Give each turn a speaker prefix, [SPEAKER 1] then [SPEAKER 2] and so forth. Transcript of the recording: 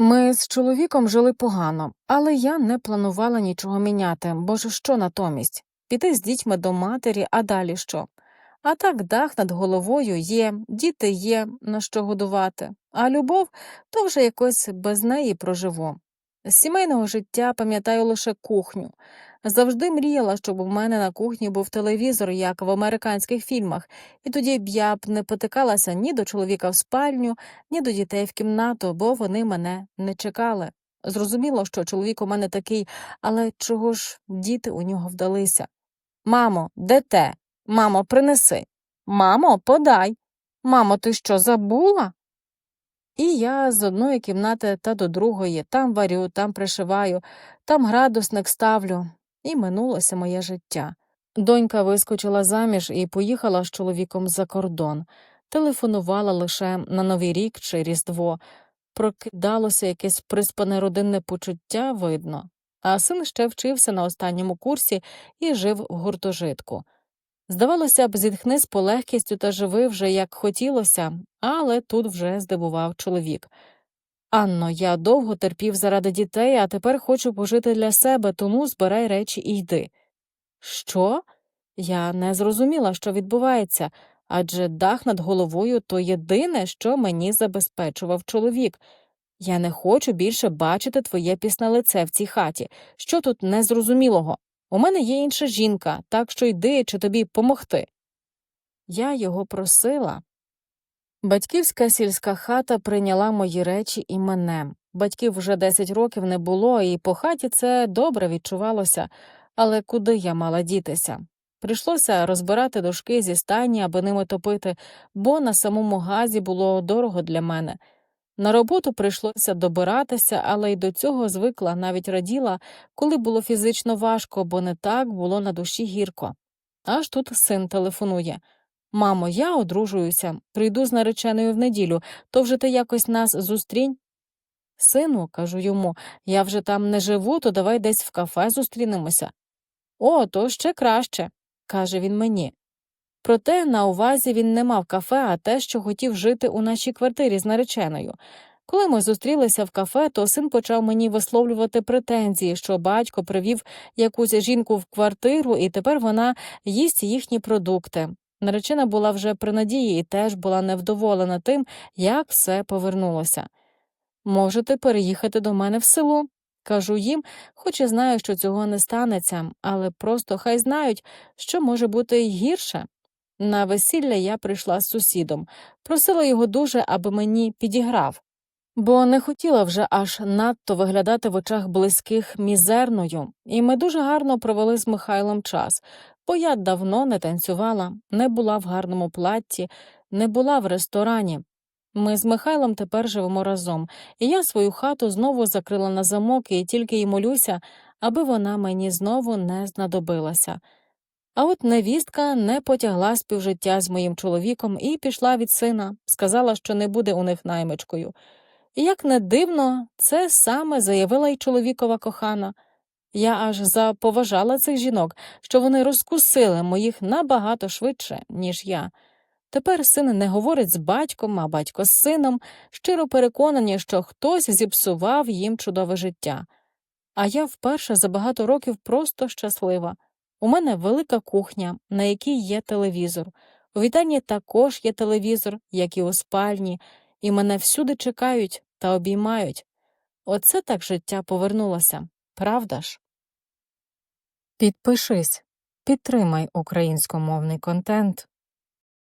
[SPEAKER 1] Ми з чоловіком жили погано, але я не планувала нічого міняти, бо ж що натомість? Піти з дітьми до матері, а далі що? А так дах над головою є, діти є, на що годувати, а любов то вже якось без неї проживу. З сімейного життя пам'ятаю лише кухню. Завжди мріяла, щоб у мене на кухні був телевізор, як в американських фільмах, і тоді б я б не потикалася ні до чоловіка в спальню, ні до дітей в кімнату, бо вони мене не чекали. Зрозуміло, що чоловік у мене такий, але чого ж діти у нього вдалися? Мамо, де те? Мамо, принеси. Мамо, подай. Мамо, ти що забула? І я з одної кімнати та до другої, там варю, там пришиваю, там градусник ставлю, і минулося моє життя. Донька вискочила заміж і поїхала з чоловіком за кордон, телефонувала лише на Новий рік чи Різдво, прокидалося якесь приспане родинне почуття, видно, а син ще вчився на останньому курсі і жив в гуртожитку. Здавалося б, зітхни з полегкістю та живи вже як хотілося, але тут вже здивував чоловік. Анно, я довго терпів заради дітей, а тепер хочу пожити для себе, тому збирай речі і йди. Що? Я не зрозуміла, що відбувається, адже дах над головою то єдине, що мені забезпечував чоловік. Я не хочу більше бачити твоє пісне лице в цій хаті. Що тут незрозумілого? У мене є інша жінка, так що йди чи тобі помогти. Я його просила. Батьківська сільська хата прийняла мої речі і мене. Батьків вже 10 років не було, і по хаті це добре відчувалося, але куди я мала дітися? Прийшлося розбирати дошки зі стайні, аби ними топити, бо на самому газі було дорого для мене. На роботу прийшлося добиратися, але й до цього звикла, навіть раділа, коли було фізично важко, бо не так було на душі гірко. Аж тут син телефонує. Мамо, я одружуюся, прийду з нареченою в неділю, то вже ти якось нас зустрінь. Сину, кажу йому, я вже там не живу, то давай десь в кафе зустрінемося. О, то ще краще, каже він мені. Проте на увазі він не мав кафе, а те, що хотів жити у нашій квартирі з нареченою. Коли ми зустрілися в кафе, то син почав мені висловлювати претензії, що батько привів якусь жінку в квартиру, і тепер вона їсть їхні продукти. Наречена була вже при надії і теж була невдоволена тим, як все повернулося. Можете переїхати до мене в село. Кажу їм, хоч і знаю, що цього не станеться, але просто хай знають, що може бути й гірше. На весілля я прийшла з сусідом, просила його дуже, аби мені підіграв, бо не хотіла вже аж надто виглядати в очах близьких мізерною, і ми дуже гарно провели з Михайлом час, бо я давно не танцювала, не була в гарному платті, не була в ресторані. Ми з Михайлом тепер живемо разом, і я свою хату знову закрила на замок і тільки й молюся, аби вона мені знову не знадобилася. А от невістка не потягла співжиття з моїм чоловіком і пішла від сина, сказала, що не буде у них наймичкою. Як не дивно, це саме заявила й чоловікова кохана. Я аж заповажала цих жінок, що вони розкусили моїх набагато швидше, ніж я. Тепер син не говорить з батьком, а батько з сином, щиро переконані, що хтось зіпсував їм чудове життя. А я вперше за багато років просто щаслива. У мене велика кухня, на якій є телевізор. У вітальні також є телевізор, як і у спальні, і мене всюди чекають та обіймають. Оце так життя повернулося, правда ж? Підпишись, підтримай українськомовний контент.